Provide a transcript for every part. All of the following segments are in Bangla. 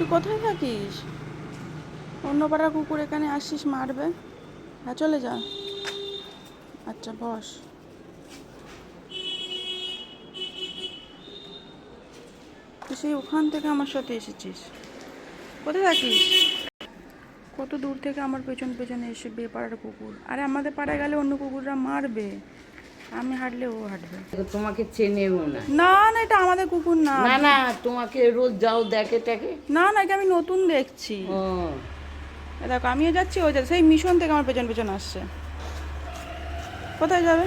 তুই কোথায় থাকিস? অন্য পাড়ার কুকুর এখানে আসিস, মারবে। হ্যাঁ চলে যা। আচ্ছা বস। তুই সেই ওখান থেকে আমার সাথে এসেছিস। কোথায় থাকিস? কত দূর থেকে আমার পেছন পেছনে এসে বেপাড়ার কুকুর। আরে আমাদের পাড়ায় গেলে অন্য কুকুররা মারবে। আমি হাঁটলে ও হাঁটবে। তোমাকে চেনেও না। না না এটা আমাদের কুকুর না। না না তোমাকে রোজ যাও দেখে টেকে না না এটা আমি নতুন দেখছি। ও। দেখো আমিও যাচ্ছি ওই যাচ্ছে। সেই মিশন থেকে আমার পেছন পেছন আসছে। কোথায় যাবে?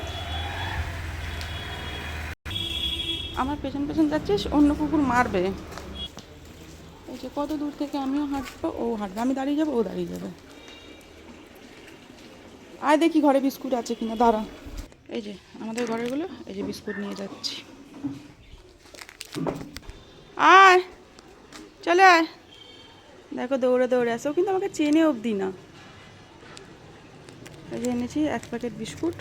আমার পেছন পেছন যাচ্ছিস অন্য কুকুর মারবে। এই যে কত দূর থেকে আমিও হাঁটবো ও হাঁটবে। আমি দাঁড়িয়ে যাব ও দাঁড়িয়ে যাবে। আয় দেখি ঘরে বিস্কুট আছে কিনা দাঁড়া। এই যে আমাদের ঘরেরগুলো, এই যে বিস্কুট নিয়ে যাচ্ছি। আয়, চলে আয়। দেখো দৌড়ে দৌড়ে আসে কিন্তু আমাকে চেনে অবধি না। এই যে এনেছি এক প্যাকেট বিস্কুট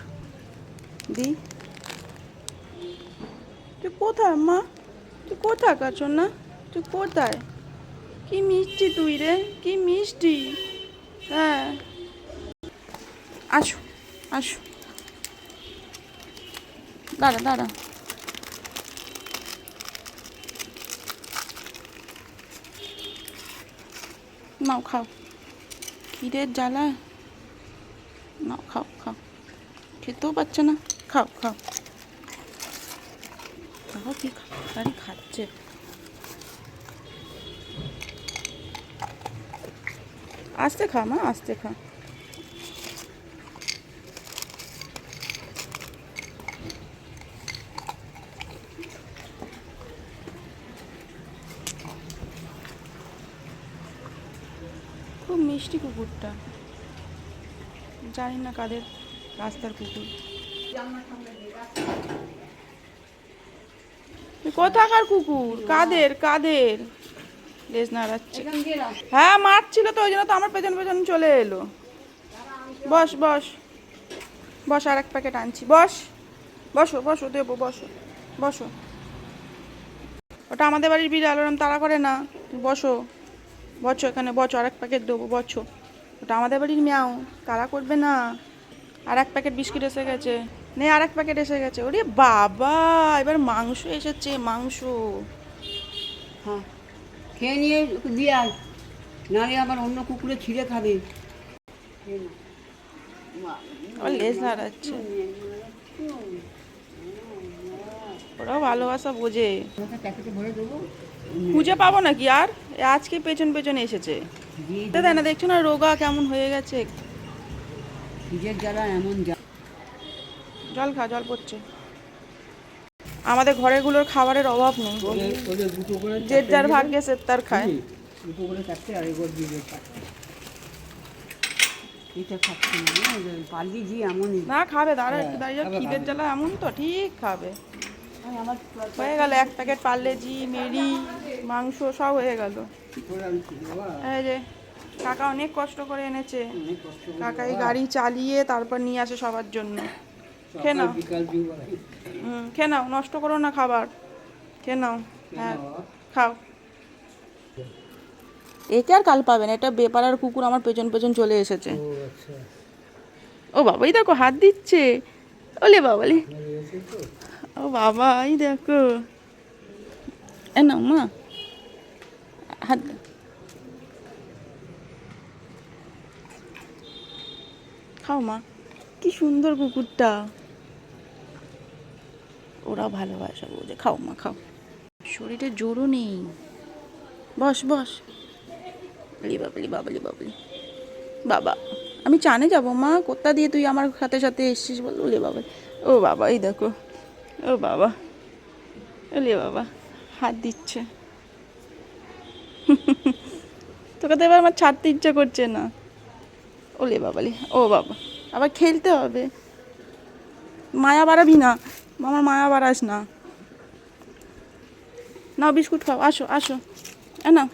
দিই তুই কোথায়, মা? তুই কোথায় কাছ না তুই কোথায়? কি মিষ্টি তুই রে, কি মিষ্টি। হ্যাঁ। আসো আসো। দাঁড়া দাঁড়া। নাও, খাও। ক্ষীরের জ্বালা। নাও, খাও খাও। খেতেও পাচ্ছে না। খাও খাও। খাও কি তাড়াতাড়ি খাচ্ছে। আস্তে খা মা, আস্তে খা খুব মিষ্টি কুকুরটা। জানি না কাদের রাস্তার কুকুর। কোথাকার কুকুর? কাদের? কাদের? লেজ নাড়াচ্ছে। হ্যাঁ মারছিল তো ওই জন্য তো আমার পেছন পেছন চলে এলো। বস বস। বস আর এক প্যাকেট আনছি। বস। বসো বসো দেবো বসো বসো। ওটা আমাদের বাড়ির বিড়াল ওরম তাড়া করে না। বসো। বছো এখানে বছো আর এক প্যাকেট দেবো বছো ওটা আমাদের বাড়ির মিয়াও তারা করবে না? আর এক প্যাকেট বিস্কিট এসে গেছে। নে আর এক প্যাকেট এসে গেছে। ওরে বাবা এবার মাংস এসেছে মাংস। হ্যাঁ খেয়ে নিয়ে দিয়ে আয়। নাহলে আবার অন্য কুকুরে ছিঁড়ে খাবে। লেজ নাড়াচ্ছে। ওরাও ভালোবাসা বোঝে। খুঁজে পাবো নাকি আর? আজকে পেছন পেছন এসেছে। দেয় না দেখছ না রোগা কেমন হয়ে গেছে? এমন জল খা জল পড়ছে। আমাদের ঘরেগুলোর খাবারের অভাব নেই। যে যার ভাগ্যে সে তার খায়। না খাবে দাঁড়া একটু দাঁড়িয়ে খিদের জ্বালা এমন তো ঠিক খাবে। হয়ে গেল এক প্যাকেট পার্লেজি মেরি মাংস সব হয়ে গেল। এই যে কাকা অনেক কষ্ট করে এনেছে। কাকা এই গাড়ি চালিয়ে তারপর নিয়ে আসে সবার জন্য। খেয়ে নাও। হুম খেয়ে নাও নষ্ট করো না খাবার। খেয়ে নাও হ্যাঁ খাও। একে আর কাল পাবেন এটা বেপারার কুকুর আমার পেছন পেছন চলে এসেছে। ও আচ্ছা। ও বাবা এই দেখো হাত দিচ্ছে। ওলে বাবালে। ও বাবা দেখো। এ নাও, মা। হাত। খাও, মা। কি সুন্দর কুকুরটা। ওরা ভালোবাসা বোঝে। খাও, মা, খাও। শরীরে জোরও নেই। বস বস। লি বাবলি বাবলি বাবলি। বাবা, আমি চানে যাব, মা। কোথা দিয়ে তুই আমার সাথে সাথে এসছিস বল ওলে বাবা ও বাবা, এই দেখো। ও বাবা। ওলে বাবা, হাত দিচ্ছে। তোকে তো এবার আমার ছাড়তে ইচ্ছা করছে না। ওলে বাবালি ও বাবা, আবার খেলতে হবে। মায়া বাড়াবি না। আমার মায়া বাড়াস না। না বিস্কুট খাও, আসো আসো। নাও।